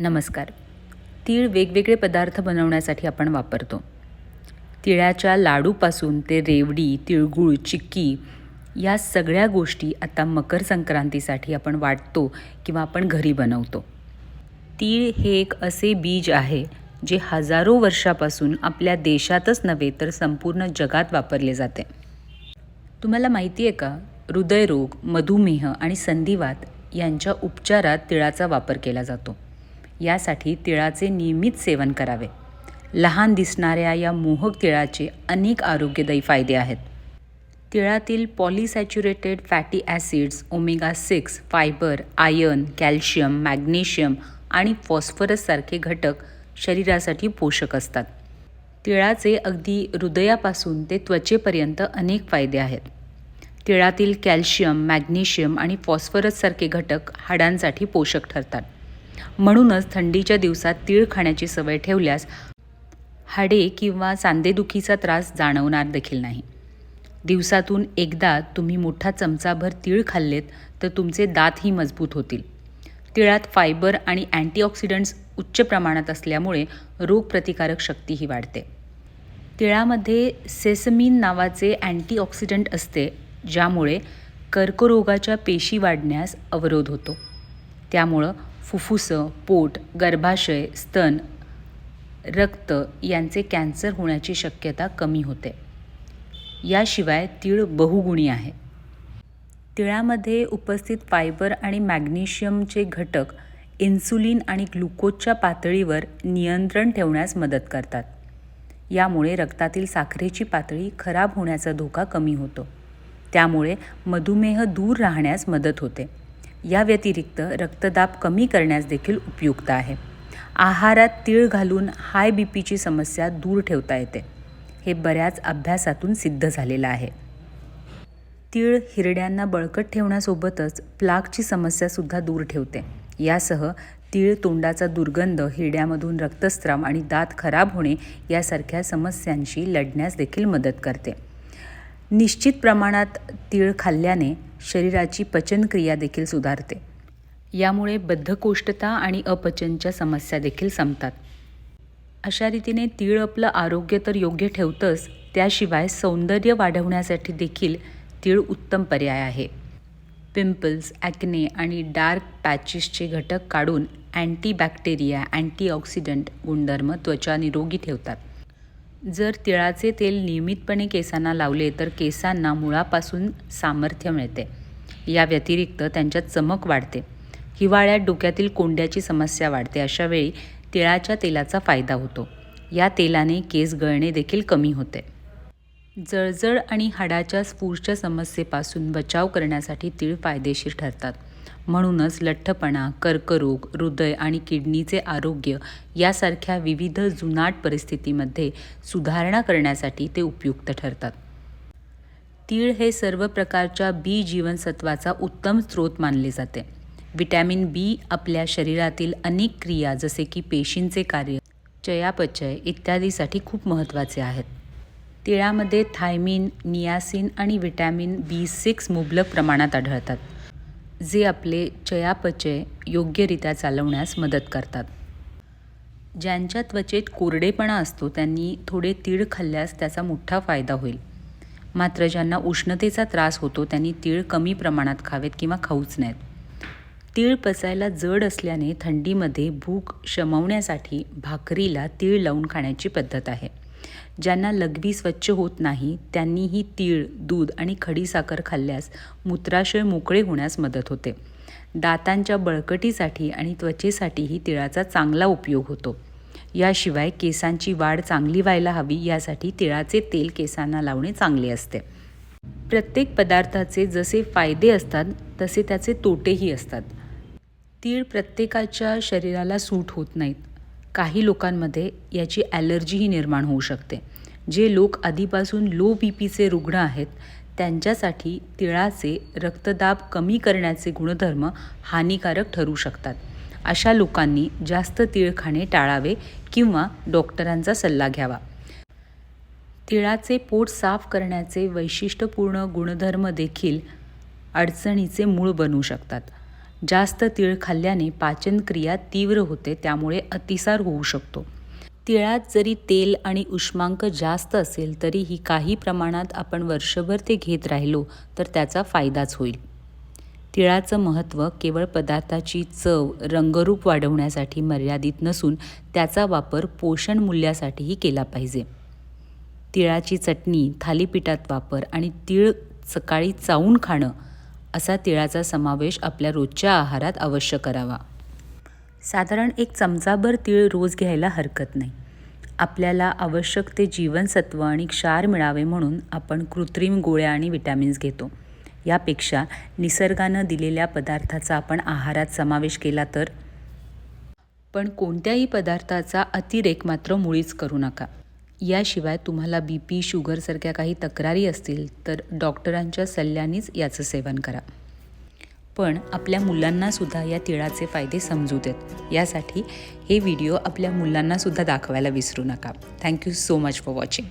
नमस्कार. तीळ वेगवेगळे पदार्थ बनवण्यासाठी आपण वापरतो. तिळाच्या लाडूपासून ते रेवडी तिळगुळ चिक्की या सगळ्या गोष्टी आता मकर संक्रांतीसाठी आपण वाटतो किंवा आपण घरी बनवतो. तीळ हे एक असे बीज आहे जे हजारो वर्षापासून आपल्या देशातच नव्हे तर संपूर्ण जगात वापरले जाते. तुम्हाला माहिती आहे का? हृदयरोग मधुमेह आणि संधिवात यांच्या उपचारात तिळाचा वापर केला जातो. यासाठी तिळाचे नियमित सेवन करावे. लहान दिसणाऱ्या या मोहक तिळाचे अनेक आरोग्यदायी फायदे आहेत. तिळातील polyunsaturated fatty acids omega six fibre iron calcium magnesium आणि फॉस्फरससारखे घटक शरीरासाठी पोषक असतात. तिळाचे अगदी हृदयापासून ते त्वचेपर्यंत अनेक फायदे आहेत. तिळातील कॅल्शियम मॅग्नेशियम आणि फॉस्फरससारखे घटक हाडांसाठी पोषक ठरतात. म्हणूनच थंडीच्या दिवसात तीळ खाण्याची सवय ठेवल्यास हाडे किंवा सांधेदुखीचा त्रास जाणवणार देखील नाही. दिवसातून एकदा तुम्ही मोठा चमचाभर तीळ खाल्लेत तर तुमचे दातही मजबूत होतील. तिळात फायबर आणि अँटीऑक्सिडंट्स उच्च प्रमाणात असल्यामुळे रोगप्रतिकारक शक्तीही वाढते. तिळामध्ये सेसमिन नावाचे अँटीऑक्सिडंट असते ज्यामुळे कर्करोगाच्या पेशी वाढण्यास अवरोध होतो. त्यामुळं फुफ्फुसं पोट गर्भाशय स्तन रक्त यांचे कॅन्सर होण्याची शक्यता कमी होते. याशिवाय तीळ बहुगुणी आहे. तिळामध्ये उपस्थित फायबर आणि मॅग्नेशियमचे घटक इन्सुलिन आणि ग्लुकोजच्या पातळीवर नियंत्रण ठेवण्यास मदत करतात. यामुळे रक्तातील साखरेची पातळी खराब होण्याचा धोका कमी होतो. त्यामुळे मधुमेह दूर राहण्यास मदत होते. या व्यतिरिक्त रक्तदाब कमी करण्यास देखील उपयुक्त आहे. आहारात तीळ घालून हाय बी पीची समस्या दूर ठेवता येते. हे बऱ्याच अभ्यासातून सिद्ध झालेलं आहे. तीळ हिरड्यांना बळकट ठेवण्यासोबतच प्लाकची समस्यासुद्धा दूर ठेवते. यासह तीळ तोंडाचा दुर्गंध हिरड्यामधून रक्तस्राव आणि दात खराब होणे यासारख्या समस्यांशी लढण्यास देखील मदत करते. निश्चित प्रमाणात तीळ खाल्ल्याने शरीराची पचनक्रिया देखील सुधारते. यामुळे बद्धकोष्ठता आणि अपचनच्या समस्या देखील संपतात. अशा रीतीने तीळ आपलं आरोग्य तर योग्य ठेवतंच त्याशिवाय सौंदर्य वाढवण्यासाठी देखील तीळ उत्तम पर्याय आहे. पिंपल्स ॲक्ने आणि डार्क पॅचेसचे घटक काढून अँटीबॅक्टेरिया अँटीऑक्सिडंट गुणधर्म त्वचा निरोगी ठेवतात. जर तिळाचे तेल नियमितपणे केसांना लावले तर केसांना मुळापासून सामर्थ्य मिळते. या व्यतिरिक्त त्यांच्यात चमक वाढते. हिवाळ्यात डोक्यातील कोंड्याची समस्या वाढते. अशा वेळी तिळाच्या तेलाचा फायदा होतो. या तेलाने केस गळणे देखील कमी होते. जळजळ आणि हाडाच्या स्फूर्च्या समस्येपासून बचाव करण्यासाठी तीळ फायदेशीर ठरतात. म्हणूनच लठ्ठपणा कर्करोग हृदय आणि किडनीचे आरोग्य यासारख्या विविध जुनाट परिस्थितीमध्ये सुधारणा करण्यासाठी ते उपयुक्त ठरतात. तीळ हे सर्व प्रकारच्या बी जीवनसत्वाचा उत्तम स्रोत मानले जाते. विटॅमिन बी आपल्या शरीरातील अनेक क्रिया जसे की पेशींचे कार्य चयापचय इत्यादीसाठी खूप महत्त्वाचे आहेत. तिळामध्ये थायमिन नियासिन आणि व्हिटॅमिन बी सिक्स मुबलक प्रमाणात आढळतात. जे आपले चयापचय योग्यरित्या चालवण्यास मदत करतात. ज्यांच्या त्वचेत कोरडेपणा असतो त्यांनी थोडे तीळ खाल्ल्यास त्याचा मोठा फायदा होईल. मात्र ज्यांना उष्णतेचा त्रास होतो त्यांनी तीळ कमी प्रमाणात खावेत किंवा खाऊच नाहीत तीळ पचायला जड असल्याने थंडीमध्ये भूक शमवण्यासाठी भाकरीला तीळ लावून खाण्याची पद्धत आहे. ज्यांना लघवी स्वच्छ होत नाही त्यांनीही तीळ दूध आणि खडीसाखर खाल्ल्यास मूत्राशय मोकळे होण्यास मदत होते. दातांच्या बळकटीसाठी आणि त्वचेसाठीही तिळाचा चांगला उपयोग होतो. याशिवाय केसांची वाढ चांगली व्हायला हवी यासाठी तिळाचे तेल केसांना लावणे चांगले असते. प्रत्येक पदार्थाचे जसे फायदे असतात तसे त्याचे तोटेही असतात. तीळ प्रत्येकाच्या शरीराला सूट होत नाहीत. काही लोकांमध्ये याची ॲलर्जीही निर्माण होऊ शकते. जे लोक आधीपासून लो बी पीचे रुग्ण आहेत त्यांच्यासाठी तिळाचे रक्तदाब कमी करण्याचे गुणधर्म हानिकारक ठरू शकतात. अशा लोकांनी जास्त तीळ खाणे टाळावे किंवा डॉक्टरांचा सल्ला घ्यावा. तिळाचे पोट साफ करण्याचे वैशिष्ट्यपूर्ण गुणधर्म देखील अडचणीचे मूळ बनू शकतात. जास्त तीळ खाल्ल्याने पाचनक्रिया तीव्र होते त्यामुळे अतिसार होऊ शकतो. तिळात जरी तेल आणि उष्मांक जास्त असेल तरीही काही प्रमाणात आपण वर्षभर ते घेत राहिलो तर त्याचा फायदाच होईल. तिळाचं महत्त्व केवळ पदार्थाची चव रंगरूप वाढवण्यासाठी मर्यादित नसून त्याचा वापर पोषण मूल्यासाठीही केला पाहिजे. तिळाची चटणी थालीपीठात वापर आणि तीळ सकाळी चावून खाणं असा तिळाचा समावेश आपल्या रोजच्या आहारात अवश्य करावा. साधारण एक चमचाभर तीळ रोज घ्यायला हरकत नाही. आपल्याला आवश्यक ते जीवनसत्व आणि क्षार मिळावे म्हणून आपण कृत्रिम गोळ्या आणि विटॅमिन्स घेतो. यापेक्षा निसर्गानं दिलेल्या पदार्थाचा आपण आहारात समावेश केला तर? पण कोणत्याही पदार्थाचा अतिरेक मात्र मुळीच करू नका. याशिवाय तुम्हाला बी पी शुगरसारख्या काही तक्रारी असतील तर डॉक्टरांच्या सल्ल्यानेच याचं सेवन करा. पण आपल्या मुलांनासुद्धा या तिळाचे फायदे समजू देत. यासाठी हे व्हिडिओ आपल्या मुलांनासुद्धा दाखवायला विसरू नका. Thank you so much for watching